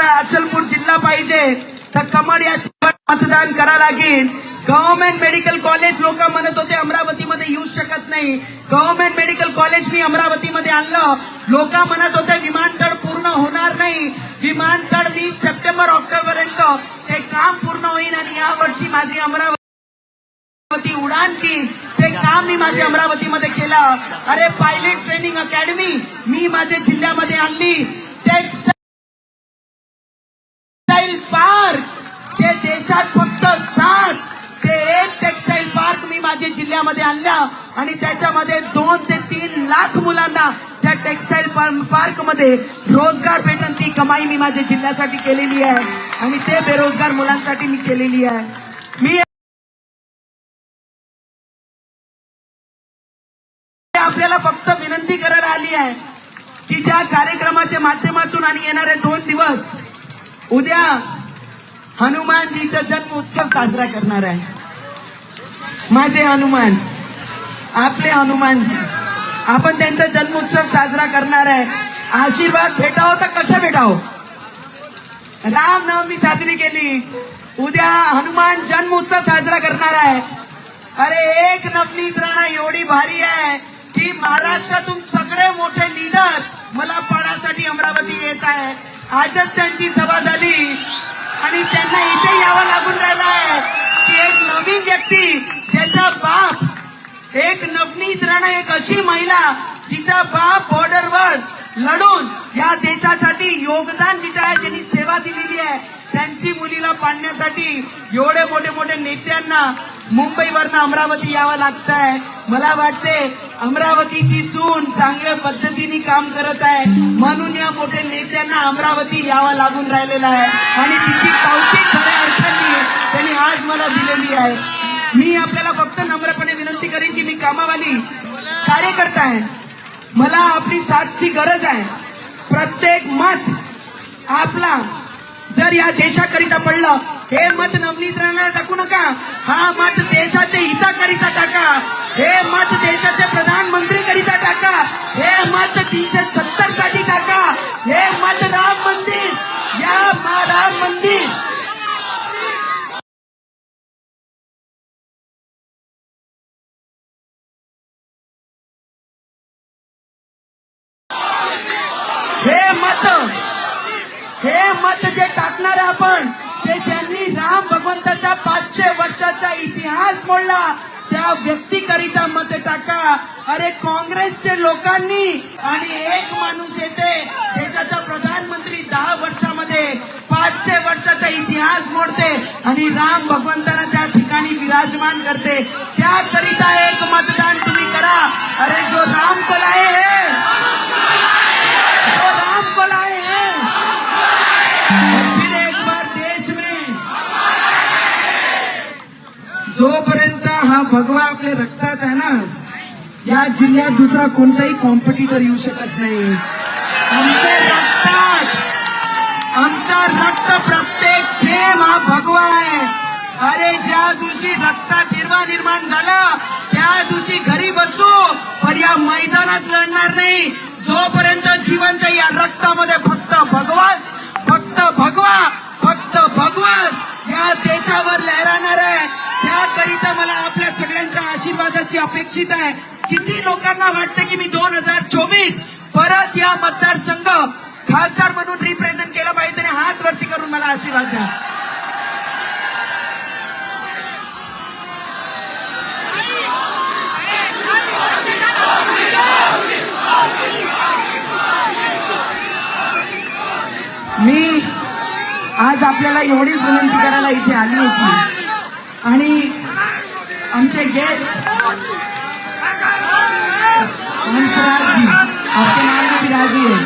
जर अचलपूर जिल्हा पाहिजे. तर कमळ या मतदान करा लागेल. गव्हर्नमेंट मेडिकल कॉलेज लोक म्हणत होते अमरावतीमध्ये येऊ शकत नाही. गव्हर्नमेंट मेडिकल कॉलेज मी अमरावतीमध्ये आणलं. लोक म्हणत होते विमानतळ पूर्ण होणार नाही. विमानतळ वीस सप्टेंबर ऑक्टोबर पर्यंत ते काम पूर्ण होईल आणि या वर्षी माझी अमरावती उडान की ते काम मी माझ्या अमरावतीमध्ये केलं. अरे पायलट ट्रेनिंग अकॅडमी मी माझ्या जिल्ह्यामध्ये आणली. टेक्सटाईल पार्क जे देशात फक्त सात ते एक टेक्सटाईल पार्क मी माझ्या जिल्ह्यामध्ये आणल्या आणि त्याच्यामध्ये दोन ते तीन लाख मुलांना त्या टेक्सटाईल पार्कमध्ये रोजगार भेटन ती कमाई मी माझ्या जिल्ह्यासाठी केलेली आहे आणि ते बेरोजगार मुलांसाठी मी केलेली आहे. मी आपल्याला फक्त विनंती करायला आली आहे की ज्या कार्यक्रमाच्या माध्यमातून आणि येणारे दोन दिवस उद्या हनुमानजीचा जन्मोत्सव साजरा करणार आहे. माझे हनुमान आपले हनुमानजी आपण त्यांचा जन्मोत्सव साजरा करणार आहे. आशीर्वाद भेटावं तर कशा भेटावं? रामनवमी साजरी केली. उद्या हनुमान जन्मोत्सव साजरा करणार आहे. अरे एक नवनीत राणा एवढी भारी आहे की महाराष्ट्रातून सगळे मोठे लीडर मला पाण्यासाठी अमरावती येत आहे. आजच त्यांची सभा झाली. आणि त्यांना इथे यावं लागून राहिलं आहे. की एक नवीन व्यक्ती ज्याचा बाप एक नवनीत राणा एक अशी महिला जिचा बाप बॉर्डरवर लढून या देशासाठी योगदान जिच्या आहे ज्यांनी सेवा दिलेली आहे त्यांची मुलीला पाडण्यासाठी एवढे मोठे मोठे नेत्यांना मुंबईवरनं अमरावती यावं लागत आहे मला वाटते अमरावतीची सून चांगल्या पद्धतीने काम करत आहे. म्हणून या मोठ्या नेत्यांना अमरावती यावा लागून राहिलेला आहे. आणि तिची पावती खऱ्या अर्थाने त्यांनी आज मला दिलेली आहे. मी आपल्याला फक्त नम्रपणे विनंती करेन की मी कामावाली कार्यकर्ता आहे. मला आपली साथची गरज आहे. प्रत्येक मत आपला जर या देशाकरिता पडलं हे मत नवनीत टाकू नका. हा मत देशाच्या हिताकरिता टाका. हे मत देशाचे प्रधानमंत्री करिता टाका. हे मत तीनशे सत्तरसाठी टाका. हे मत राम मंदिर. या मा- राम मंदिर. त्याकरिता एक मतदान तुम्ही करा. अरे जो राम को लाए है. जो राम को लाए हैं. फिर एक बार देश में. जोपर्यंत हा भगवा आपल्या रक्तात आहे ना या जिल्ह्यात दुसरा कोणताही कॉम्पिटिटर येऊ शकत नाही. आमच्या रक्तात आमच्या रक्त प्रत्येक थेंब हा भगवा आहे. अरे ज्या दिवशी रक्तात हिरवा निर्माण झाला त्या दिवशी घरी बसू पण या मैदानात लढणार नाही. जोपर्यंत जिवंत या रक्तामध्ये फक्त भगवास फक्त भगवा फक्त भगवास या देशावर लहराणार आहे त्याकरिता मला आपल्या सगळ्यांच्या आशीर्वादाची अपेक्षित आहे. किती लोकांना वाटतं की मी दोन हजार चोवीस परत या मतदारसंघ खासदार म्हणून रिप्रेझेंट केलं पाहिजे आणि हात वरती करून मला आशीर्वाद द्या. मी आज आपल्याला एवढीच विनंती करायला इथे आली होती. आणि आमचे गेस्ट हंसराजजी आपके नाम में भी राजी है.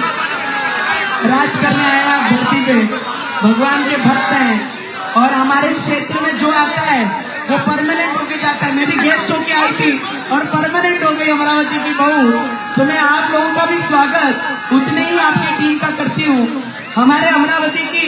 राज करने आया आप धरती पे. भगवान के भक्त हैं. और हमारे क्षेत्र में जो आता है वो परमानेंट होके जाता है. मैं भी गेस्ट होके आई थी. और परमानेंट हो गई अमरावती की बहू। तो मैं आप लोगों का भी स्वागत। उतने ही आपकी टीम का करती हूँ। हमारे अमरावती की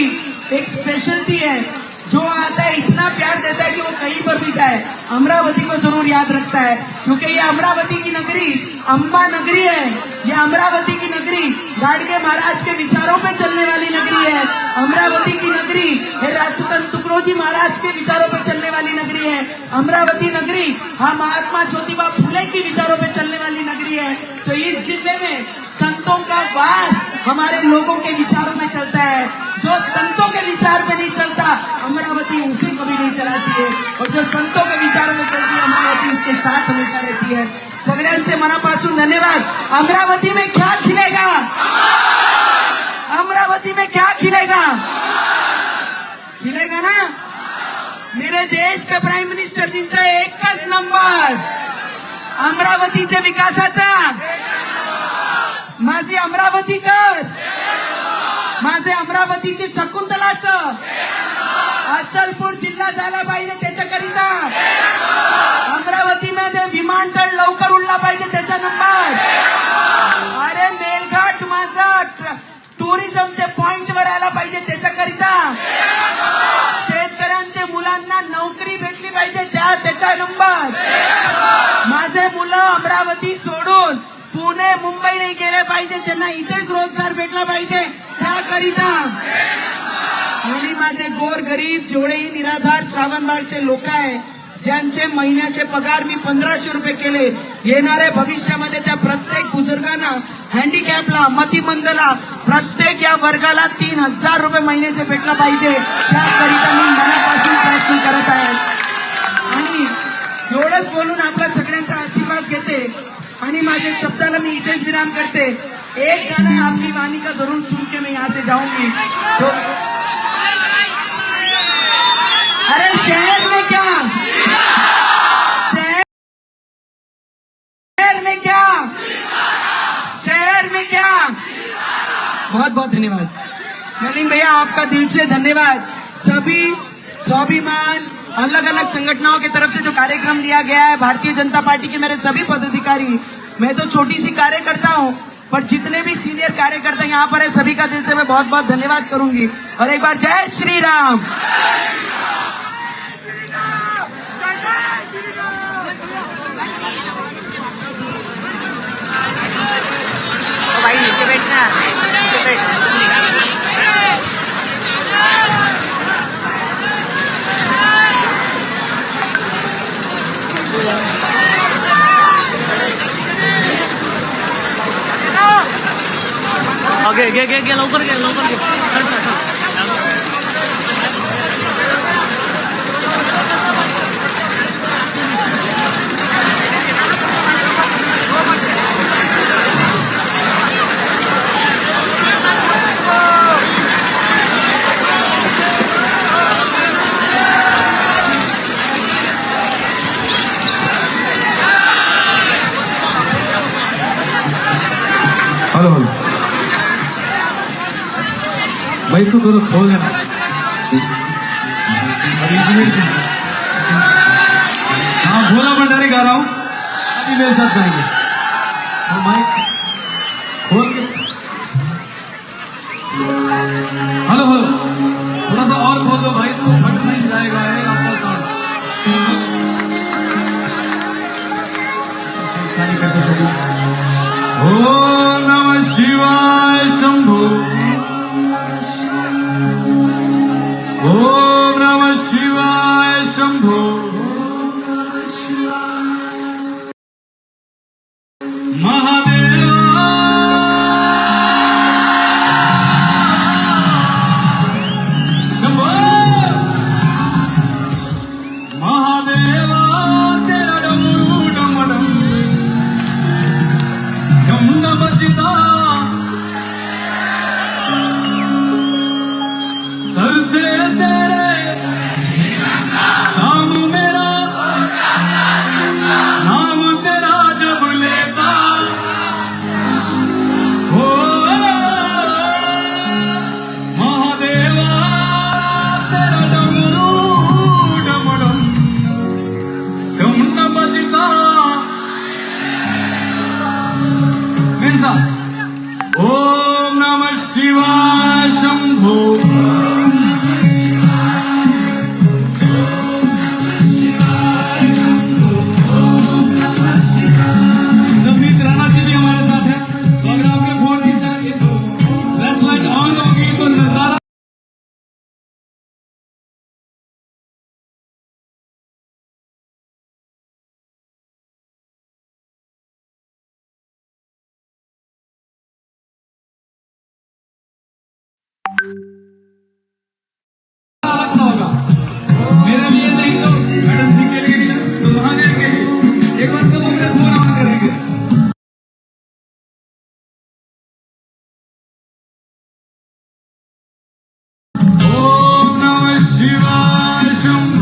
एक स्पेशलिटी है। जो आता है, इतना प्यार देता है कि वो कहीं पर भी जाए। अमरावती को ज़रूर याद रखता है, क्योंकि ये अमरावती की नगरी अम्बा नगरी है। ये अमरावती की नगरी, गाडगे महाराज के विचारों पे चलने वाली नगरी है। अमरावती की नगरी, ये तुकड़ोजी महाराज के विचारों पे चलने वाली नगरी है। अमरावती नगरी हाँ महात्मा ज्योतिबा फुले की विचारों पे चलने वाली नगरी है। तो इस ज़िले में संतों का वास हमारे लोगों के विचारों में चलता है। जो संतों के विचार पे नहीं चलता अमरावती उसे कभी नहीं चलाती है। और जो संतों के विचार में चलती है अमरावती उसके साथ हमेशा रहती है। सगळ्यांचे मनापासून धन्यवाद। अमरावती में क्या खिलेगा? अमरावती में क्या खिलेगा? खिलेगा ना? मेरे देश का प्राईम मिनिस्टर जिंचा एकच नंबर अमरावतीच्या विकासाचा। माझी अमरावती का? अमरावतीचे शकुंतलाचं. अचलपूर जिल्हा झाला पाहिजे त्याच्याकरिता. अमरावतीमध्ये विमानतळ लवकर उडला पाहिजे त्याच्या नंबर. अरे मेलघाट माझा ट्र- टुरिझमचे पॉइंट वर आला पाहिजे त्याच्याकरिता. शेतकऱ्यांचे मुलांना नोकरी भेटली पाहिजे त्या त्याच्या नंबर. माझे मुलं अमरावती सोडून पुणे मुंबई नाही गेले पाहिजे. त्यांना इथेच रोजगार भेटला पाहिजे. त्याकरिता माझे गोर गरीब जेवढेही निराधार श्रावणबाळचे लोक आहे ज्यांचे महिन्याचे पगार मी पंधराशे रुपये केले येणाऱ्या भविष्यामध्ये त्या प्रत्येक बुजुर्गांना हँडिकॅपला मतिमंदला प्रत्येक या वर्गाला तीन हजार रुपये महिन्याचे भेटला पाहिजे त्याकरिता मी मनापासून प्रयत्न करत आहे. आणि एवढंच बोलून आपल्या सगळ्यांचा आशीर्वाद घेते आणि माझ्या शब्दाला मी इथेच विराम करते. एक गाणं आपली वाणिका वाणी का जरूर सुन जाऊन मैं. यहाँ से जाऊंगी तो अरे शहर में क्या? शहर शहर में क्या? शहर में क्या? बहुत बहुत धन्यवाद। नलिन भैया, आपका दिल से धन्यवाद। सभी स्वाभिमान अलग अलग संगठनों की तरफ़ से जो कार्यक्रम लिया गया है, भारतीय जनता पार्टी के मेरे सभी पदाधिकारी, मैं तो छोटी सी कार्यकर्ता हूँ पर जितने भी सीनियर कार्यकर्ता यहाँ पर है, सभी का दिल से मैं बहुत बहुत धन्यवाद करूँगी। और एक बार जय श्री राम। भाई नीचे बैठना। ओके घे घे घे लवकर घे लवकर घे चल चल चल हेलो भाई इसको थोड़ा खोल देना अभी इंजीनियर की हाँ भोला भंडारी गा रहा हूँ मेरे साथ गाएंगे और माइक some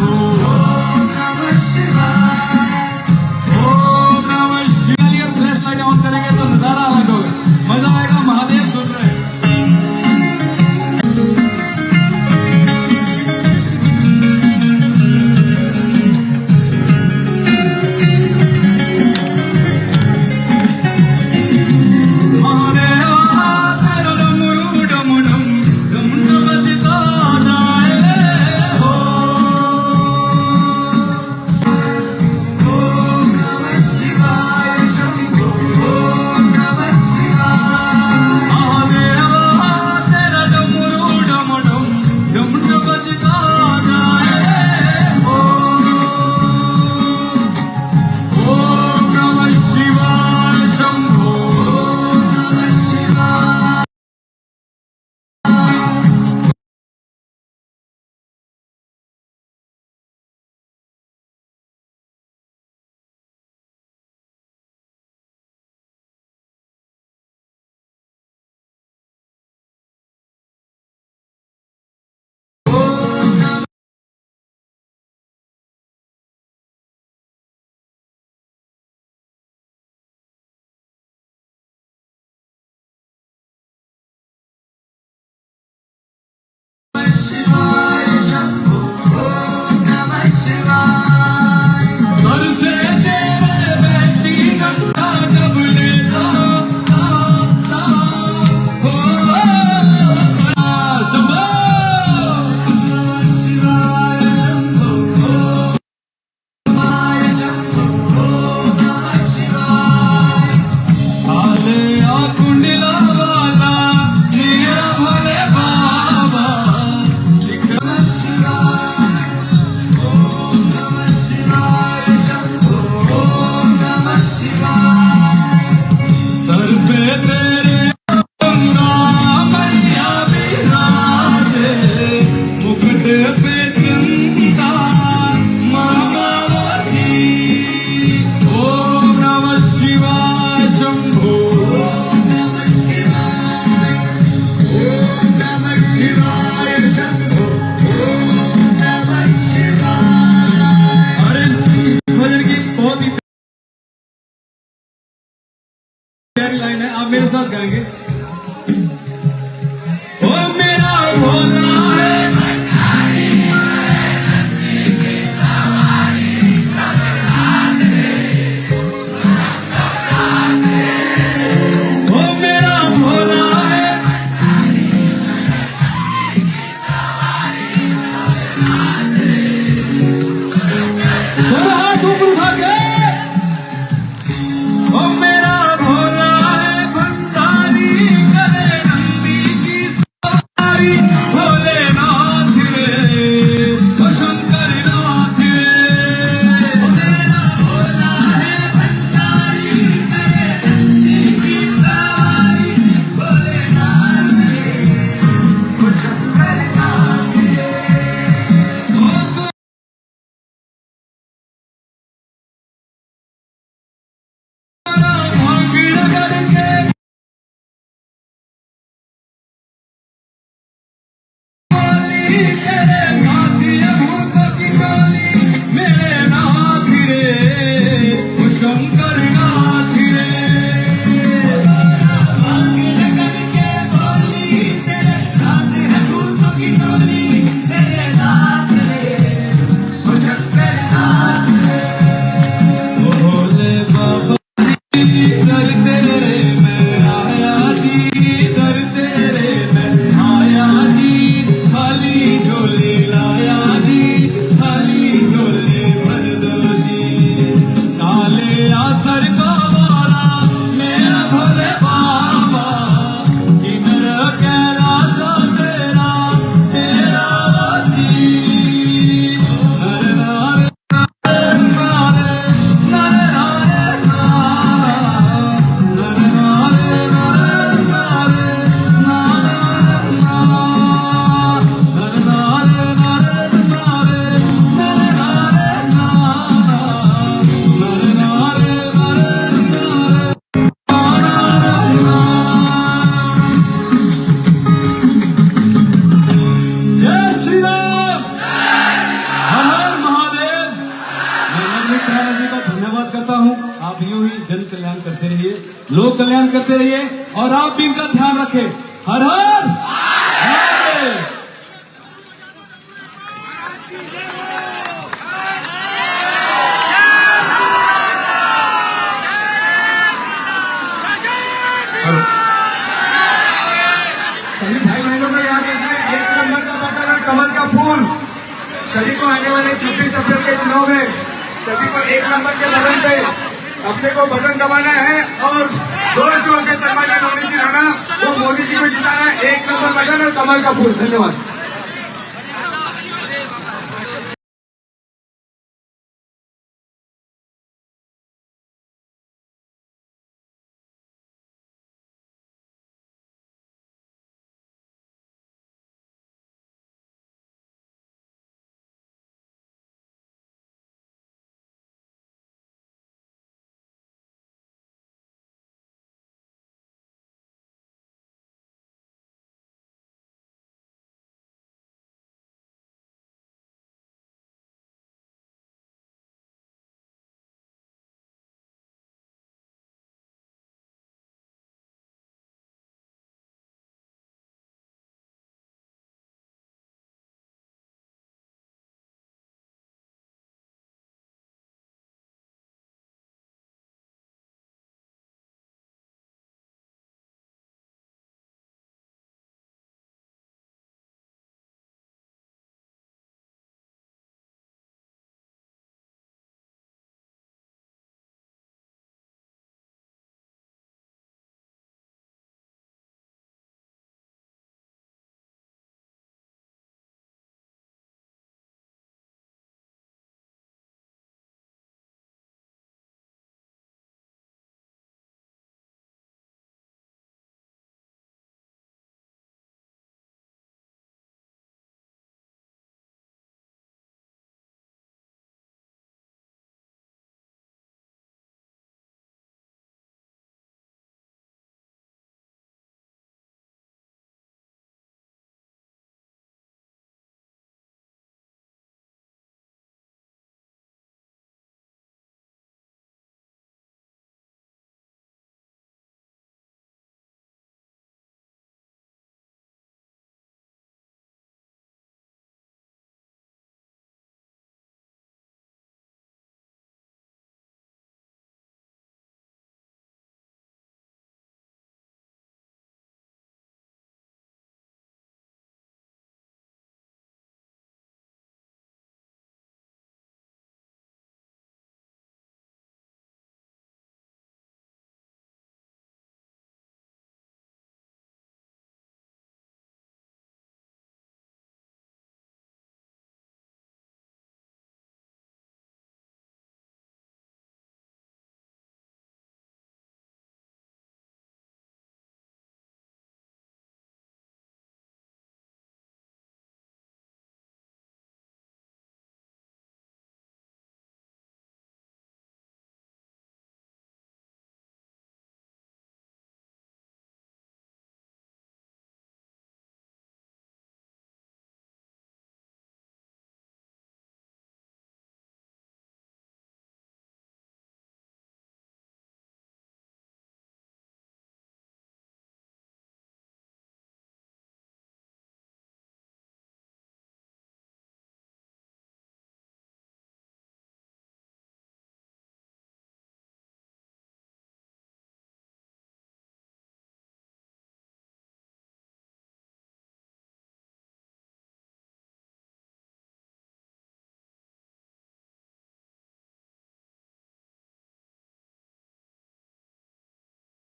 मेरे साथ करेंगे लोक कल्याण करते रहिए और आप भी इनका ध्यान रखें। हर हर सभी भाई बहनों को याद रखना है का बटन है कमल का फूल। सभी को आने वाले 26 अप्रैल के चुनाव में। सभी को एक नंबर के बटन से अपने को बटन दबाना है और जोर शोर से सम्मान मोदी जी रहना। वो मोदी जी को जिताना है। एक नंबर बटन और कमल का फूल धन्यवाद।